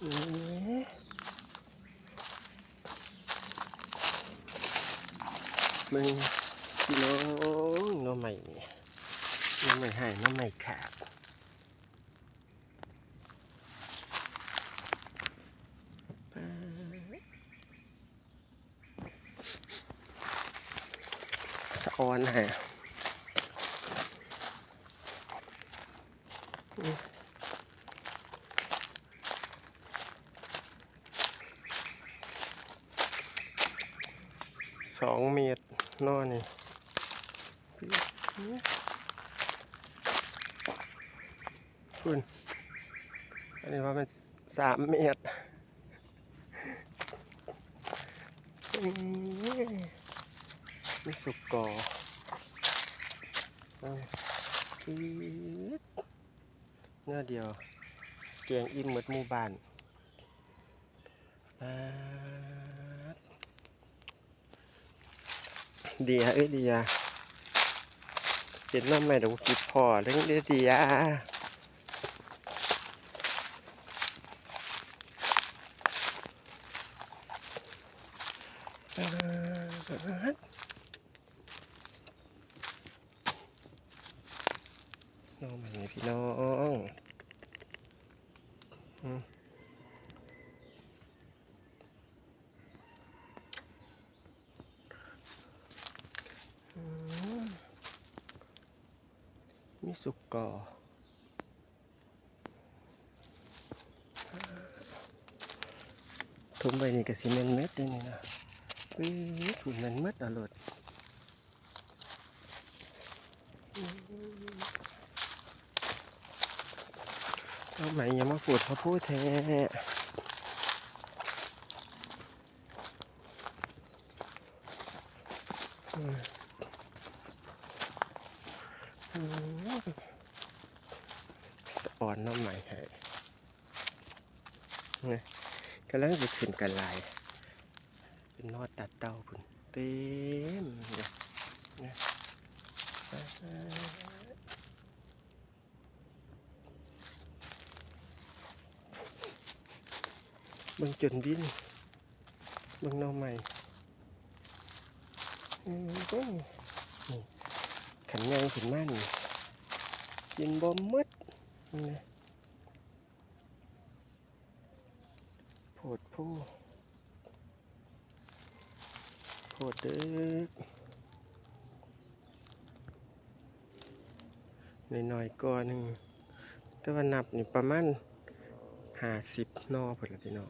มึงพี่น้องน้องใหม่เนี่ยน้องใหม่หายน้องใหม่ขาดสะออนฮะ สองเมตรนอนนี่คุณอันนี้ว่ามันสามเมตรอื้อไม่สุกก่อเอาอีดเนื้อเดียวเกียงอิ่มหมดหมู่บ้านอ่า เดีฮะเอ้ยดีอะเจ็ดน้ำใหม่เดี๋ยวกิบพอเรื่องเดียวดีอะอ่าน้องใหม่พี่น้องอืมอืม มีสุกก่อทุ่มไปนี่ก็สิเมนเม็ดเลยนี่นะวิ่งถุนมันเม็ดอรรถเอาไหมย่ามาพูดเขาพูดแท้อืม สอ่อนน้ำใหม่ให้เนี่ยกำลังจะขึ้นกันลาย เป็นนอดตัดเต้าพุ่นเต็มเลยนะบิ่งจนดินบิ่งน้อใหม่เบิ่งขันใหญ่ขึ้นมานี่ กินบ่หมดนี่นะโพดผู้โคตรเด็กหน่อยๆก้อนหนึ่งแต่ว่านับนี่ประมาณห้าสิบนอพอละพี่น้อง